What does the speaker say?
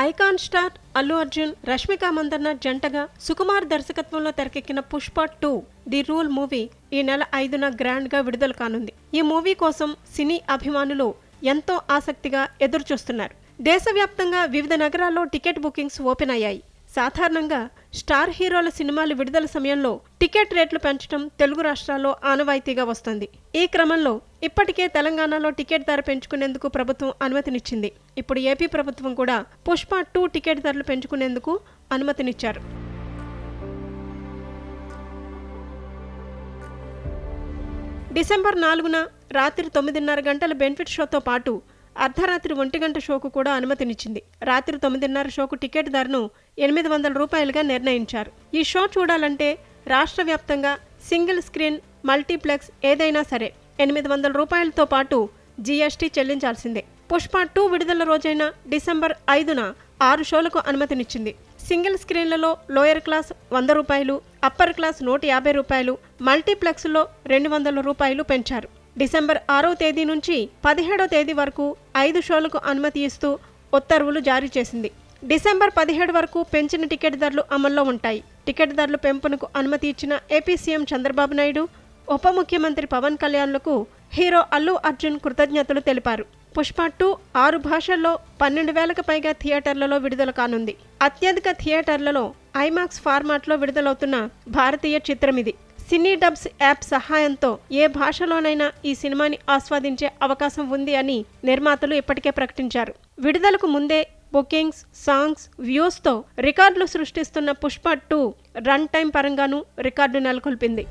Icon star Allu Arjun Rashmika Mandanna జంటగా సుకుమార్ దర్శకత్వంలో తెరకెక్కిన Pushpa two the rule movie ఈ నెల ఐదున గ్రాండ్గా విడుదల కానుంది. ఈ మూవీ కోసం సినీ అభిమానులు ఎంతో ఆసక్తిగా ఎదురుచూస్తున్నారు. దేశవ్యాప్తంగా వివిధ నగరాల్లో టికెట్ బుకింగ్స్ ఓపెన్ అయ్యాయి. సాధారణంగా స్టార్ హీరోల సినిమాలు విడుదల సమయంలో టికెట్ రేట్లు పెంచడం తెలుగు రాష్ట్రాల్లో ఆనవాయితీగా వస్తుంది. ఈ క్రమంలో ఇప్పటికే తెలంగాణలో టికెట్ ధర పెంచుకునేందుకు ప్రభుత్వం అనుమతినిచ్చింది. ఇప్పుడు ఏపీ ప్రభుత్వం కూడా పుష్ప టూ టికెట్ ధరలు పెంచుకునేందుకు అనుమతినిచ్చారు. డిసెంబర్ నాలుగున రాత్రి తొమ్మిదిన్నర గంటల బెనిఫిట్ షోతో పాటు అర్ధరాత్రి ఒంటి గంట షోకు కూడా అనుమతినిచ్చింది. రాత్రి తొమ్మిదిన్నర షోకు టికెట్ ధరను ఎనిమిది వందల రూపాయలుగా నిర్ణయించారు. ఈ షో చూడాలంటే రాష్ట్ర వ్యాప్తంగా సింగిల్ స్క్రీన్ మల్టీప్లెక్స్ ఏదైనా సరే ఎనిమిది వందల రూపాయలతో పాటు జీఎస్టీ చెల్లించాల్సిందే. పుష్ప టూ విడుదల రోజైన డిసెంబర్ ఐదున ఆరు షోలకు అనుమతినిచ్చింది. సింగిల్ స్క్రీన్లలో లోయర్ క్లాస్ వంద రూపాయలు అప్పర్ క్లాస్ నూట యాభై రూపాయలు మల్టీప్లెక్స్లో రెండు వందల రూపాయలు పెంచారు. డిసెంబర్ ఆరో తేదీ నుంచి పదిహేడో తేదీ వరకు ఐదు షోలకు అనుమతి ఇస్తూ ఉత్తర్వులు జారీ చేసింది. డిసెంబర్ పదిహేడు వరకు పెంచిన టికెట్ ధరలు అమల్లో ఉంటాయి. టికెట్ ధరలు పెంపునకు అనుమతి ఇచ్చిన ఏపీ సీఎం చంద్రబాబు నాయుడు ఉప ముఖ్యమంత్రి పవన్ కళ్యాణ్లకు హీరో అల్లు అర్జున్ కృతజ్ఞతలు తెలిపారు. పుష్ప టూ ఆరు భాషల్లో పన్నెండు వేలకు పైగా థియేటర్లలో విడుదల కానుంది. అత్యధిక థియేటర్లలో ఐమాక్స్ ఫార్మాట్లో విడుదలవుతున్న భారతీయ చిత్రం ఇది సినీ డబ్స్ యాప్ సహాయంతో ఏ భాషలోనైనా ఈ సినిమాని ఆస్వాదించే అవకాశం ఉంది అని నిర్మాతలు ఇప్పటికే ప్రకటించారు. విడుదలకు ముందే బుకింగ్స్ సాంగ్స్ వ్యూస్తో రికార్డులు సృష్టిస్తున్న పుష్ప టూ రన్ టైం పరంగానూ రికార్డు నెలకొల్పింది.